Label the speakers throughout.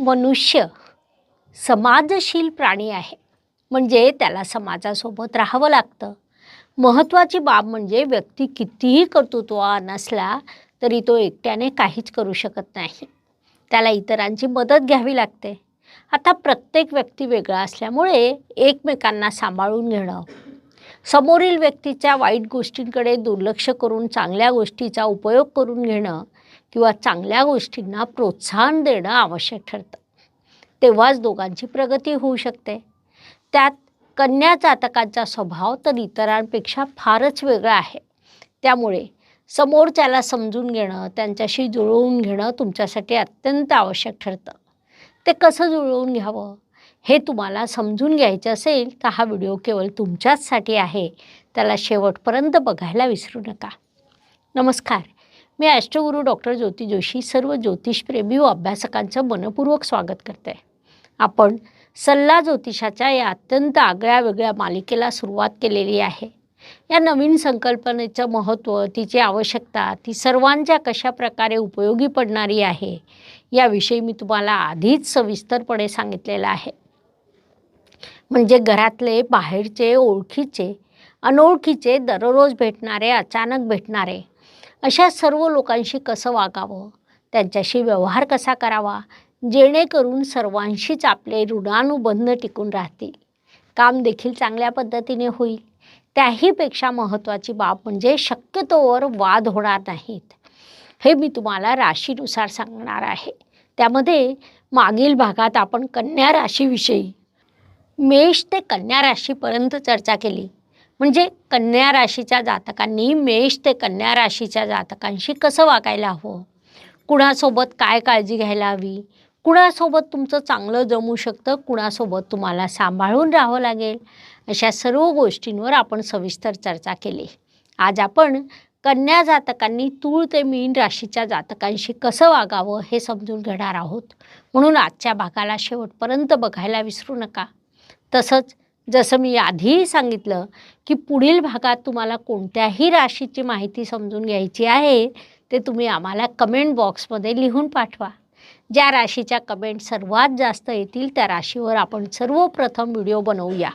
Speaker 1: मनुष्य समाजशील प्राणी आहे. म्हणजे त्याला समाजासोबत राहावं लागतं. महत्त्वाची बाब म्हणजे व्यक्ती कितीही कर्तृत्व नसला तरी तो एकट्याने काहीच करू शकत नाही. त्याला इतरांची मदत घ्यावी लागते. आता प्रत्येक व्यक्ती वेगळा असल्यामुळे एकमेकांना सांभाळून घेणं समोरील व्यक्तीच्या वाईट गोष्टींकडे दुर्लक्ष करून चांगल्या गोष्टीचा उपयोग करून घेणं किंवा चांगल्या गोष्टींना प्रोत्साहन देणं आवश्यक ठरतं. तेव्हाच दोघांची प्रगती होऊ शकते. त्यात कन्या जातकांचा स्वभाव तर इतरांपेक्षा फारच वेगळा आहे. त्यामुळे समोरच्याला समजून घेणं त्यांच्याशी जुळवून घेणं तुमच्यासाठी अत्यंत आवश्यक ठरतं. ते कसं जुळवून घ्यावं? हे तुम्हाला समजून घ्यायचं असेल तर हा व्हिडिओ केवळ तुमच्याचसाठी आहे? त्याला शेवटपर्यंत बघायला विसरू नका. नमस्कार. मी अष्टगुरू डॉक्टर ज्योती जोशी सर्व ज्योतिषप्रेमी व अभ्यासकांचं मनपूर्वक स्वागत करते. आपण सल्ला ज्योतिषाच्या या अत्यंत आगळ्या वेगळ्या मालिकेला सुरुवात केलेली आहे. या नवीन संकल्पनेचं महत्त्व तिची आवश्यकता ती सर्वांच्या कशा प्रकारे उपयोगी पडणारी आहे याविषयी मी तुम्हाला आधीच सविस्तरपणे सांगितलेलं आहे. म्हणजे घरातले बाहेरचे ओळखीचे अनोळखीचे दररोज भेटणारे अचानक भेटणारे अशा सर्व लोकांशी कसं वागावं? त्यांच्याशी व्यवहार कसा करावा? जेणेकरून सर्वांशीच आपले ऋणानुबंध टिकून राहतील. काम देखील चांगल्या पद्धतीने होईल. त्याहीपेक्षा महत्त्वाची बाब म्हणजे शक्यतोवर वाद होणार नाहीत. हे मी तुम्हाला राशीनुसार सांगणार आहे. त्यामध्ये मागील भागात आपण कन्या राशीविषयी मेष ते कन्या राशीपर्यंत चर्चा केली. म्हणजे कन्या राशीच्या जातकांनी मेष ते कन्या राशीच्या जातकांशी कसं वागायला हवं? कुणासोबत काय काळजी घ्यायला हवी? कुणासोबत तुमचं चांगलं जमू शकतं? कुणासोबत तुम्हाला सांभाळून राहावं लागेल? अशा सर्व गोष्टींवर आपण सविस्तर चर्चा केली. आज आपण कन्या जातकांनी तूळ ते मीन राशीच्या जातकांशी कसं वागावं हे समजून घेणार आहोत. म्हणून आजच्या भागाला शेवटपर्यंत बघायला विसरू नका. तसंच जसं मी आधीही सांगितलं की पुढील भागात तुम्हाला कोणत्याही राशीची माहिती समजून घ्यायची आहे ते तुम्ही आम्हाला कमेंट बॉक्समध्ये लिहून पाठवा. ज्या राशीच्या कमेंट सर्वात जास्त येतील त्या राशीवर आपण सर्वप्रथम व्हिडिओ बनवूया.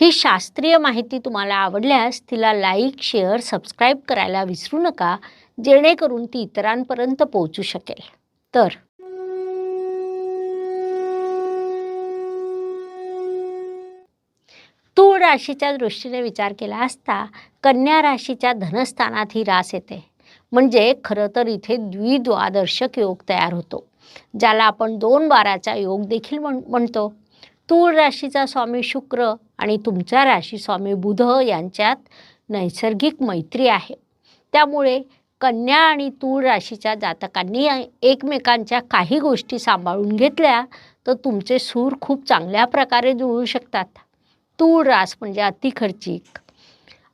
Speaker 1: ही शास्त्रीय माहिती तुम्हाला आवडल्यास तिला लाईक शेअर सबस्क्राईब करायला विसरू नका जेणेकरून ती इतरांपर्यंत पोहोचू शकेल. तर तूळ राशीच्या दृष्टीने विचार केला असता कन्या राशीच्या धनस्थानात ही रास येते. म्हणजे खरं तर इथे द्विद्वादर्शक योग तयार होतो ज्याला आपण दोन बाराचा योग देखील म्हण म्हणतो. तूळ राशीचा स्वामी शुक्र आणि तुमच्या राशी स्वामी बुध यांच्यात नैसर्गिक मैत्री आहे. त्यामुळे कन्या आणि तूळ राशीच्या जातकांनी एकमेकांच्या काही गोष्टी सांभाळून घेतल्या तर तुमचे सूर खूप चांगल्या प्रकारे जुळू शकतात. तूळ रास म्हणजे अति खर्चिक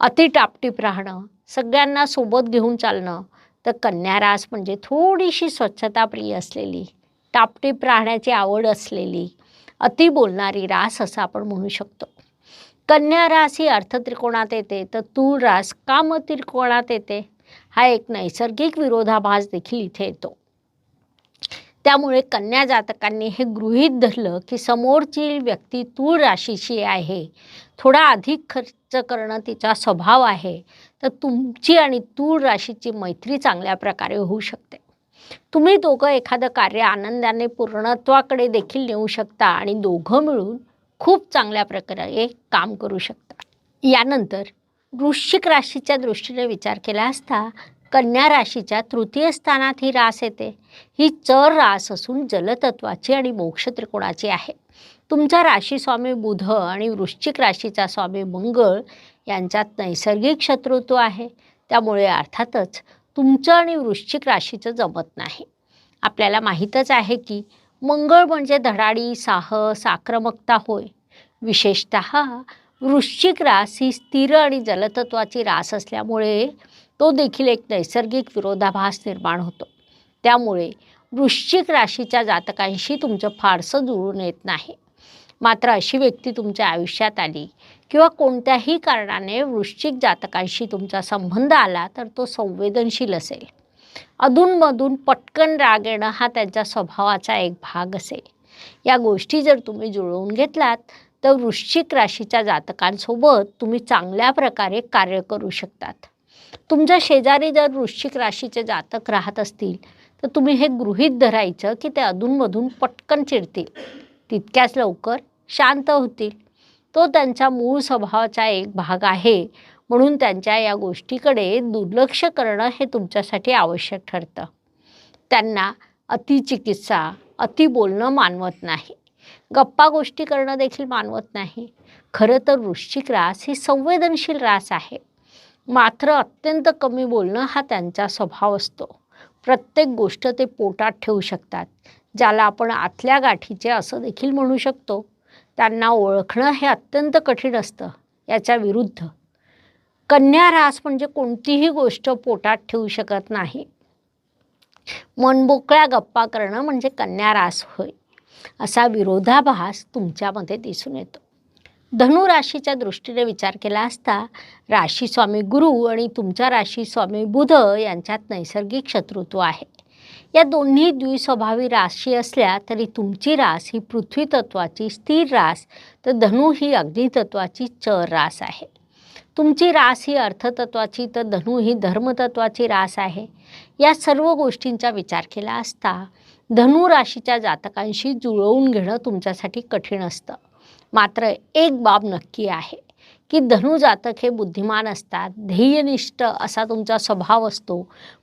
Speaker 1: अति टापटीप राहणं सगळ्यांना सोबत घेऊन चालणं तर कन्या रास म्हणजे थोडीशी स्वच्छताप्रिय असलेली टापटीप राहण्याची आवड असलेली अति बोलणारी रास असं आपण म्हणू शकतो. कन्या रास ही अर्थत्रिकोणात येते तर तूळ रास काम त्रिकोणात येते. हा एक नैसर्गिक विरोधाभास देखील इथे येतो. त्यामुळे कन्या जातकांनी हे गृहीत धरलं की समोरची व्यक्ती तूळ राशीची आहे. थोडा अधिक खर्च करणं तिचा स्वभाव आहे. तर तुमची आणि तूळ राशीची मैत्री चांगल्या प्रकारे होऊ शकते. तुम्ही दोघं एखादं कार्य आनंदाने पूर्णत्वाकडे देखील नेऊ शकता आणि दोघं मिळून खूप चांगल्या प्रकारे काम करू शकता. यानंतर वृश्चिक राशीच्या दृष्टीने विचार केला असता कन्या राशीच्या तृतीय स्थानात ही रास येते. ही चर रास असून जलतत्वाची आणि मोक्ष त्रिकोणाची आहे. तुमचा राशी स्वामी बुध आणि वृश्चिक राशीचा स्वामी मंगळ यांच्यात नैसर्गिक शत्रुत्व आहे. त्यामुळे अर्थातच तुमचं आणि वृश्चिक राशीचं जमत नाही. आपल्याला माहीतच आहे की मंगळ म्हणजे धडाडी साहस आक्रमकता होय. विशेषत वृश्चिक रास ही स्थिर आणि जलतत्वाची रास असल्यामुळे तो देखील एक नैसर्गिक विरोधाभास निर्माण होतो. त्यामुळे वृश्चिक राशीच्या जातकांशी तुमचं फारसं जुळून येत नाही. मात्र अशी व्यक्ती तुमच्या आयुष्यात आली किंवा कोणत्याही कारणाने वृश्चिक जातकांशी तुमचा संबंध आला तर तो संवेदनशील असेल. अधूनमधून पटकन राग येणं हा त्यांच्या स्वभावाचा एक भाग असेल. या गोष्टी जर तुम्ही जुळवून घेतलात तर वृश्चिक राशीच्या जातकांसोबत तुम्ही चांगल्या प्रकारे कार्य करू शकतात. तुमच्या शेजारी जर वृश्चिक राशीचे जातक राहत असतील तर तुम्ही हे गृहीत धरायचं की ते अधूनमधून पटकन चिडतील. तितक्याच लवकर शांत होतील. तो त्यांचा मूळ स्वभावाचा एक भाग आहे. म्हणून त्यांच्या या गोष्टीकडे दुर्लक्ष करणं हे तुमच्यासाठी आवश्यक ठरतं. त्यांना अतिचिकित्सा अति बोलणं मानवत नाही. गप्पा गोष्टी करणं देखील मानवत नाही. खरं तर वृश्चिक रास ही संवेदनशील रास आहे. मात्र अत्यंत कमी बोलणं हा त्यांचा स्वभाव असतो. प्रत्येक गोष्ट ते पोटात ठेवू शकतात ज्याला आपण आतल्या गाठीचे असं देखील म्हणू शकतो. त्यांना ओळखणं हे अत्यंत कठीण असतं याच्या विरुद्ध. कन्या रास म्हणजे कोणतीही गोष्ट पोटात ठेवू शकत नाही. मनबोकळ्या गप्पा करणं म्हणजे कन्या रास होय असा विरोधाभास तुमच्यामध्ये दिसून येतो. धनु राशीच्या दृष्टीने विचार केला असता राशी स्वामी गुरु आणि तुमच्या राशी स्वामी बुध यांच्यात नैसर्गिक शत्रुत्व आहे. या दोन्ही द्विस्वभावी राशी असल्या तरी तुमची रास ही पृथ्वी तत्वाची स्थिर रास तर धनु ही अग्नितत्वाची चर रास आहे. तुमची रास ही अर्थतत्वाची तर धनु ही धर्मतत्वाची रास आहे. या सर्व गोष्टींचा विचार केला असता धनु राशीच्या जातकांशी जुळवून घेणं तुमच्यासाठी कठीण असतं. मात्र एक बाब नक्की आहे की धनु जातक हे बुद्धिमान असतात ध्येयनिष्ठ असा तुमचा स्वभाव असतो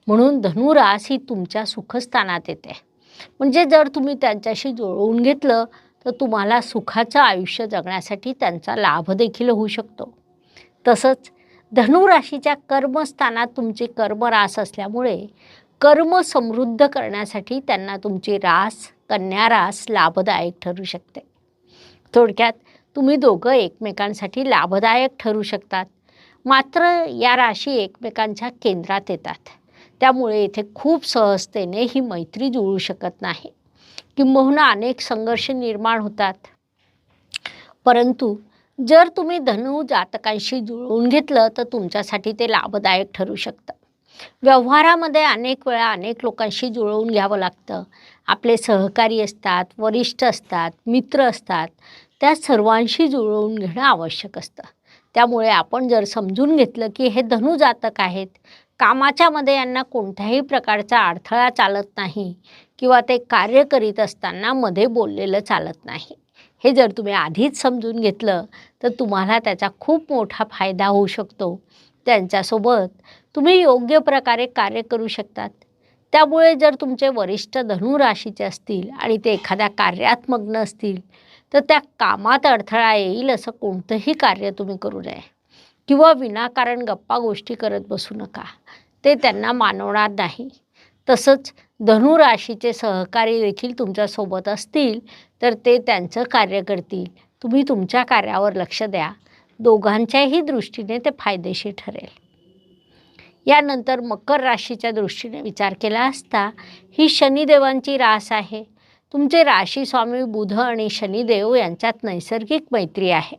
Speaker 1: म्हणून धनुरास ही तुमच्या सुखस्थानात येते. म्हणजे जर तुम्ही त्यांच्याशी जुळवून घेतलं तर तुम्हाला सुखाचं आयुष्य जगण्यासाठी त्यांचा लाभ देखील होऊ शकतो. तसंच धनुराशीच्या कर्मस्थानात तुमचे कर्मरास असल्यामुळे कर्म समृद्ध करण्यासाठी त्यांना तुमची रास कन्या रास लाभदायक ठरू शकते. थोडक्यात तुम्ही दोघं एकमेकांसाठी लाभदायक ठरू शकतात. मात्र या राशी एकमेकांच्या केंद्रात येतात. त्यामुळे इथे खूप सहजतेने ही मैत्री जुळू शकत नाही. किंबहुना अनेक संघर्ष निर्माण होतात. परंतु जर तुम्ही धनु जातकांशी जुळवून घेतलं तर तुमच्यासाठी ते लाभदायक ठरू शकतं. व्यवहारामध्ये अनेक वेळा अनेक लोकांशी जुळवून घ्यावं लागतं. आपले सहकारी असतात वरिष्ठ असतात मित्र असतात त्या सर्वांशी जुळवून घेणं आवश्यक असतं. त्यामुळे आपण जर समजून घेतलं की हे धनुजातक आहेत कामाच्यामध्ये यांना कोणत्याही प्रकारचा अडथळा चालत नाही किंवा ते कार्य करीत असताना मध्ये बोललेलं चालत नाही. हे जर तुम्ही आधीच समजून घेतलं तर तुम्हाला त्याचा खूप मोठा फायदा होऊ शकतो. त्यांच्यासोबत तुम्ही योग्य प्रकारे कार्य करू शकतात. त्यामुळे जर तुमचे वरिष्ठ धनुराशीचे असतील आणि ते एखाद्या कार्यात मग्न असतील तर त्या कामात अडथळा येईल असं कोणतंही कार्य तुम्ही करू नये. किंवा विनाकारण गप्पा गोष्टी करत बसू नका. ते त्यांना मानवणार नाही. तसंच धनुराशीचे सहकारी देखील तुमच्यासोबत असतील तर ते त्यांचं कार्य करतील. तुम्ही तुमच्या कार्यावर लक्ष द्या. दोघांच्याही दृष्टीने ते फायदेशीर ठरेल. यानंतर मकर राशीच्या दृष्टीने विचार केला असता ही शनिदेवांची रास आहे. तुमचे राशी स्वामी बुध आणि शनिदेव यांच्यात नैसर्गिक मैत्री आहे.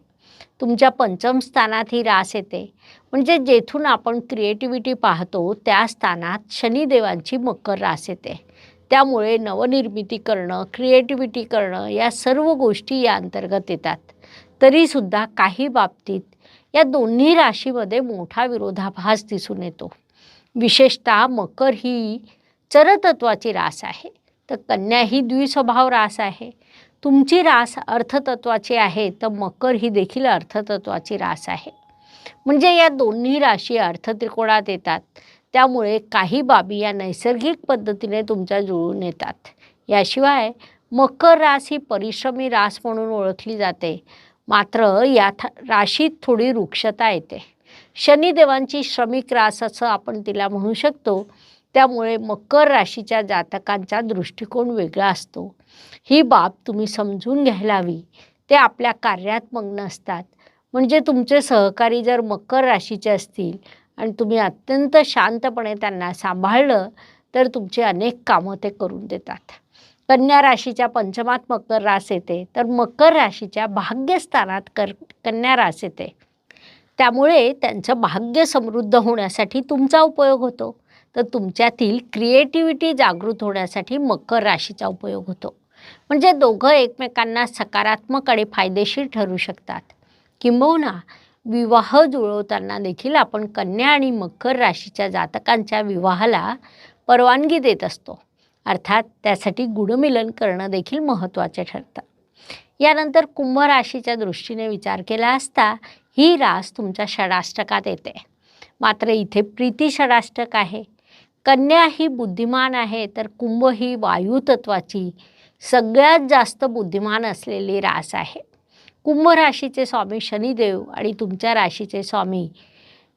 Speaker 1: तुमच्या पंचम स्थानात ही रास येते. म्हणजे जेथून आपण क्रिएटिव्हिटी पाहतो त्या स्थानात शनिदेवांची मकर रास येते. त्यामुळे नवनिर्मिती करणं क्रिएटिव्हिटी करणं या सर्व गोष्टी या अंतर्गत येतात. तरीसुद्धा काही बाबतीत या दोन्ही राशीमध्ये मोठा विरोधाभास दिसून येतो. विशेषतः मकर ही चरतत्वाची रास आहे. तर कन्या ही द्विस्वभाव रास आहे. तुमची रास अर्थतत्वाची आहे तर मकर ही देखील अर्थतत्वाची रास आहे. म्हणजे या दोन्ही राशी अर्थत्रिकोणात येतात. त्यामुळे काही बाबी या नैसर्गिक पद्धतीने तुमच्या जुळून येतात. याशिवाय मकर रास ही परिश्रमी रास म्हणून ओळखली जाते. मात्र या राशीत थोडी वृक्षता येते. शनिदेवांची श्रमिक रास असं आपण तिला म्हणू शकतो. त्यामुळे मकर राशीच्या जातकांचा दृष्टिकोन वेगळा असतो. ही बाब तुम्ही समजून घ्यायला हवी. ते आपल्या कार्यात मग्न असतात. म्हणजे तुमचे सहकारी जर मकर राशीचे असतील आणि तुम्ही अत्यंत शांतपणे त्यांना सांभाळलं तर तुमचे अनेक कामं ते करून देतात. कन्या राशीच्या पंचमात मकर रास येते तर मकर राशीच्या भाग्यस्थानात कर कन्या रास येते. त्यामुळे त्यांचं भाग्य समृद्ध होण्यासाठी तुमचा उपयोग होतो. तर तुमच्यातील क्रिएटिव्हिटी जागृत होण्यासाठी मकर राशीचा उपयोग होतो. म्हणजे दोघं एकमेकांना सकारात्मक आणि फायदेशीर ठरू शकतात. किंबहुना विवाह जुळवताना देखील आपण कन्या आणि मकर राशीच्या जातकांच्या विवाहाला परवानगी देत असतो. अर्थात त्यासाठी गुणमिलन करणं देखील महत्त्वाचे ठरतं. यानंतर कुंभ राशीच्या दृष्टीने विचार केला असता ही रास तुमच्या षडाष्टकात येते. मात्र इथे प्रीती षडाष्टक आहे. कन्या ही बुद्धिमान आहे तर कुंभ ही वायुतत्वाची सगळ्यात जास्त बुद्धिमान असलेली रास आहे. कुंभ राशीचे स्वामी शनिदेव आणि तुमच्या राशीचे स्वामी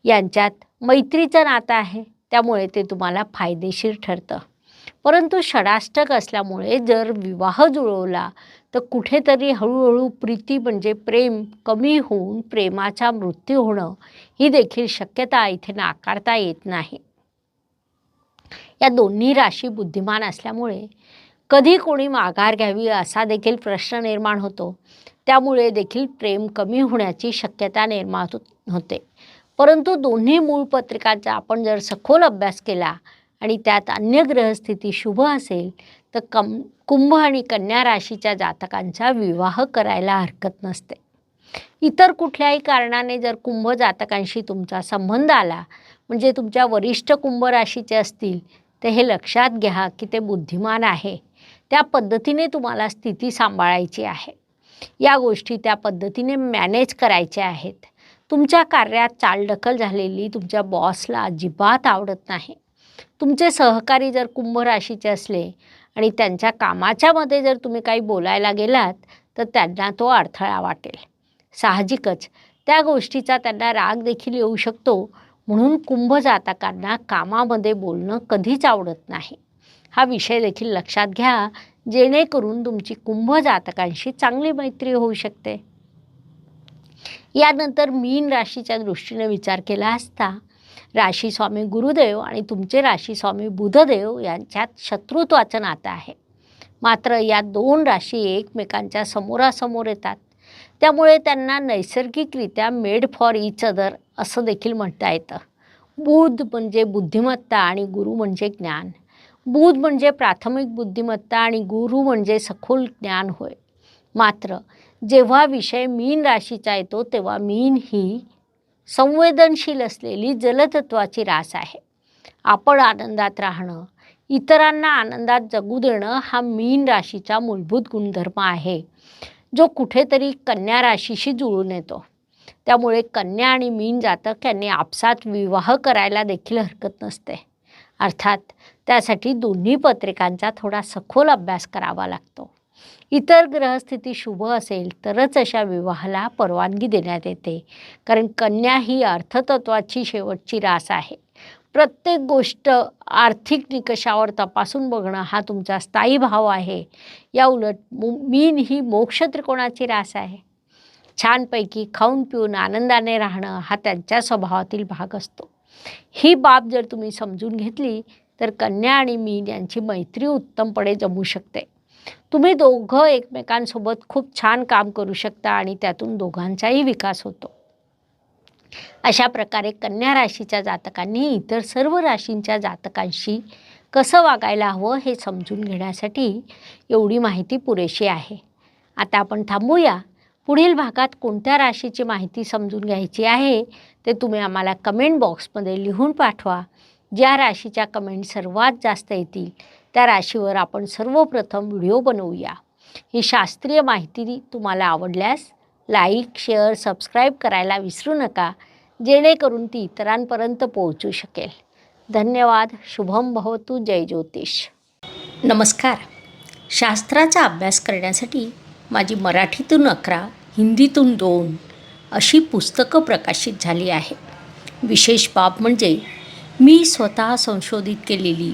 Speaker 1: यांच्यात मैत्रीचं नातं आहे त्यामुळे ते तुम्हाला फायदेशीर ठरतं. परंतु षडाष्टक असल्यामुळे जर विवाह जुळवला तर कुठेतरी हळूहळू प्रीती म्हणजे प्रेम कमी होऊन प्रेमाचा मृत्यू होणं ही देखील शक्यता इथे नाकारता येत नाही. या दोन्ही राशी बुद्धिमान असल्यामुळे कधी कोणी माघार घ्यावी असा देखील प्रश्न निर्माण होतो. त्यामुळे देखील प्रेम कमी होण्याची शक्यता निर्माण होते. परंतु दोन्ही मूळ पत्रिकांचा आपण जर सखोल अभ्यास केला आणि त्यात अन्य ग्रहस्थिती शुभ असेल तर कम कुंभ आणि कन्या राशीच्या जातकांचा विवाह करायला हरकत नसते. इतर कुठल्याही कारणाने जर कुंभ जातकांशी तुमचा संबंध आला म्हणजे तुमच्या वरिष्ठ कुंभ राशीचे असतील तर हे लक्षात घ्या की ते बुद्धिमान आहे. त्या पद्धतीने तुम्हाला स्थिती सांभाळायची आहे. या गोष्टी त्या पद्धतीने मॅनेज करायच्या आहेत. तुमच्या कार्यात चालढकल झालेली तुमच्या बॉसला अजिबात आवडत नाही. तुमचे सहकारी जर कुंभ राशीचे असले आणि त्यांच्या कामाच्यामध्ये जर तुम्ही काही बोलायला गेलात तर त्यांना तो अडथळा वाटेल. साहजिकच त्या गोष्टीचा त्यांना राग देखील येऊ शकतो. म्हणून कुंभ जातकांना कामामध्ये बोलणं कधीच आवडत नाही. हा विषय देखील लक्षात घ्या जेणेकरून तुमची कुंभ जातकांशी चांगली मैत्री होऊ शकते. यानंतर मीन राशीच्या दृष्टीने विचार केला असता राशी स्वामी गुरुदेव आणि तुमचे राशी स्वामी बुधदेव यांच्यात शत्रुत्वाचं नातं आहे. मात्र या दोन राशी एकमेकांच्या समोरासमोर येतात. त्यामुळे त्यांना नैसर्गिकरित्या मेड फॉर इच अदर असं देखील म्हणता येतं. बुध म्हणजे बुद्धिमत्ता आणि गुरु म्हणजे ज्ञान. बुध म्हणजे प्राथमिक बुद्धिमत्ता आणि गुरु म्हणजे सखोल ज्ञान होय. मात्र जेव्हा विषय मीन राशीचा येतो तेव्हा मीन ही संवेदनशील असलेली जलतत्वाची रास आहे. आपण आनंदात राहणं इतरांना आनंदात जगू देणं हा मीन राशीचा मूलभूत गुणधर्म आहे जो कुठेतरी कन्या राशीशी जुळून येतो. त्यामुळे कन्या आणि मीन जातक यांनी आपसात विवाह करायला देखील हरकत नसते. अर्थात त्यासाठी दोन्ही पत्रिकांचा थोडा सखोल अभ्यास करावा लागतो. इतर ग्रहस्थिती शुभ असेल तरच अशा विवाहाला परवानगी देण्यात येते. कारण कन्या ही अर्थतत्वाची शेवटची रास आहे. प्रत्येक गोष्ट आर्थिक निकषावर तपासून बघणं हा तुमचा स्थायी भाव आहे. या उलट मीन ही मोक्ष त्रिकोणाची रास आहे? छानपैकी खाऊन पिऊन आनंदाने राहणं हा त्यांच्या स्वभावातील भाग असतो. ही बाब जर तुम्ही समजून घेतली तर कन्या आणि मीन यांची मैत्री उत्तमपणे जमू शकते. तुम्ही दोघं एकमेकांसोबत खूप छान काम करू शकता आणि त्यातून दोघांचाही विकास होतो. अशा प्रकारे कन्या राशीच्या जातकांनी इतर सर्व राशींच्या जातकांशी कसं वागायला हवं हे समजून घेण्यासाठी एवढी माहिती पुरेशी आहे. आता आपण थांबूया. पुढील भागात कोणत्या राशीची माहिती समजून घ्यायची आहे ते तुम्ही आम्हाला कमेंट बॉक्समध्ये लिहून पाठवा. ज्या राशीच्या कमेंट सर्वात जास्त येतील त्या राशीवर आपण सर्वप्रथम व्हिडिओ बनवूया. ही शास्त्रीय माहिती तुम्हाला आवडल्यास लाईक शेअर सबस्क्राईब करायला विसरू नका जेणेकरून ती इतरांपर्यंत पोहोचू शकेल. धन्यवाद शुभम भवतु जय ज्योतिष. नमस्कार. शास्त्राचा अभ्यास करण्यासाठी माझी मराठीतून अकरा हिंदीतून दोन अशी पुस्तकं प्रकाशित झाली आहे विशेष बाब म्हणजे मी स्वतः संशोधित केलेली